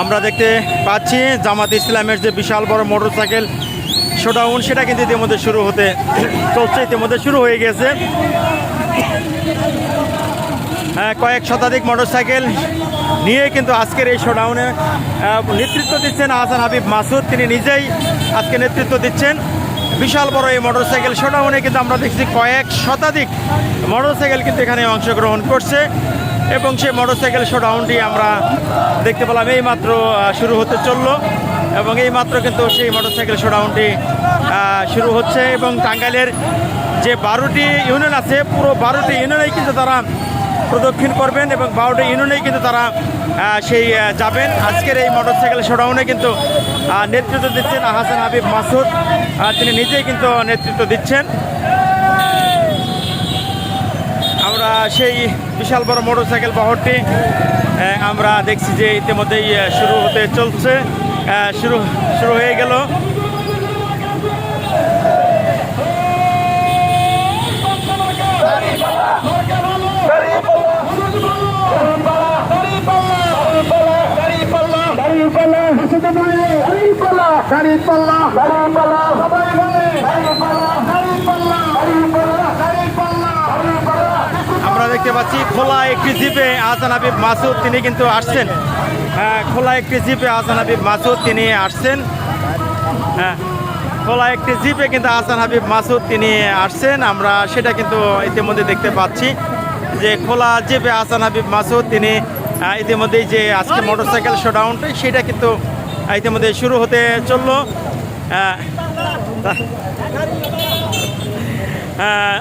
আমরা দেখতে পাচ্ছি জামাত ইসলামের যে বিশাল বড় মোটরসাইকেল শোডাউন সেটা কিন্তু ইতিমধ্যে শুরু হতে চলছে ইতিমধ্যে শুরু হয়ে গেছে। হ্যাঁ, কয়েক শতাধিক মোটরসাইকেল নিয়ে কিন্তু আজকের এই শোডাউনে নেতৃত্ব দিচ্ছেন আহসান হাবিব মাসুদ। তিনি নিজেই আজকে নেতৃত্ব দিচ্ছেন। বিশাল বড় এই মোটরসাইকেল শোডাউনে কিন্তু আমরা দেখছি কয়েক শতাধিক মোটরসাইকেল কিন্তু এখানে অংশগ্রহণ করছে এবং সেই মোটরসাইকেল শোডাউনটি আমরা দেখতে পেলাম। এই মাত্র শুরু হতে চলল এবং এই মাত্র কিন্তু সেই মোটরসাইকেল শোডাউনটি শুরু হচ্ছে এবং টাঙ্গাইলের যে বারোটি ইউনিয়ন আছে, পুরো বারোটি ইউনিয়নেই কিন্তু তারা প্রদক্ষিণ করবেন এবং বারোটি ইউনিয়নেই কিন্তু তারা সেই যাবেন। আজকের এই মোটরসাইকেল শোডাউনে কিন্তু নেতৃত্ব দিচ্ছেন হাসান হাবিব মাসুদ। তিনি নিজেই কিন্তু নেতৃত্ব দিচ্ছেন। আমরা সেই বিশাল বড় মোটরসাইকেল বহরটি আমরা দেখছি যে ইতিমধ্যেই শুরু হতে চলছে। শুরু শুরু হয়ে গেল। আমরা দেখতে পাচ্ছি খোলা একটি জিপে আহসান হাবিব মাসুদ তিনি কিন্তু আসছেন। হ্যাঁ, খোলা একটি জিপে আহসান হাবিব মাসুদ তিনি আসছেন। হ্যাঁ খোলা একটি জিপে কিন্তু আহসান হাবিব মাসুদ তিনি আসছেন। আমরা সেটা কিন্তু ইতিমধ্যে দেখতে পাচ্ছি যে খোলা জিপে আহসান হাবিব মাসুদ তিনি ইতিমধ্যেই যে আজকে মোটরসাইকেল শোডাউনটা সেটা কিন্তু ইতিমধ্যে শুরু হতে চলল।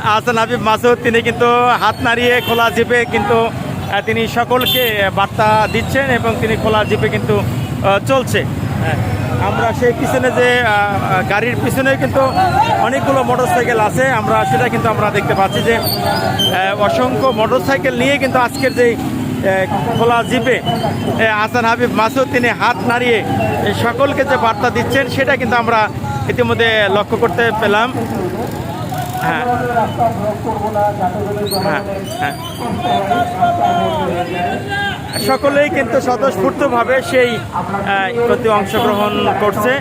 আহসান হাবিব মাসুদ তিনি কিন্তু হাত নাড়িয়ে খোলা জিপে কিন্তু তিনি সকলকে বার্তা দিচ্ছেন এবং তিনি খোলা জিপে কিন্তু চলছে। আমরা সেই পিছনে যে গাড়ির পিছনে কিন্তু অনেকগুলো মোটরসাইকেল আছে। আমরা সেটা কিন্তু আমরা দেখতে পাচ্ছি যে অসংখ্য মোটরসাইকেল নিয়ে কিন্তু আজকের যে আহ, খোলা জিপে। আসান হাবিব মাসুদ, তিনি হাত নাড়িয়ে সকলকে যে বার্তা দিচ্ছেন, সেটা কিন্তু আমরা ইতিমধ্যে লক্ষ্য করতে পেলাম। হ্যাঁ। হ্যাঁ হ্যাঁ। সকলেই কিন্তু স্বতঃস্ফূর্তভাবে সেই প্রতি অংশগ্রহণ করছে।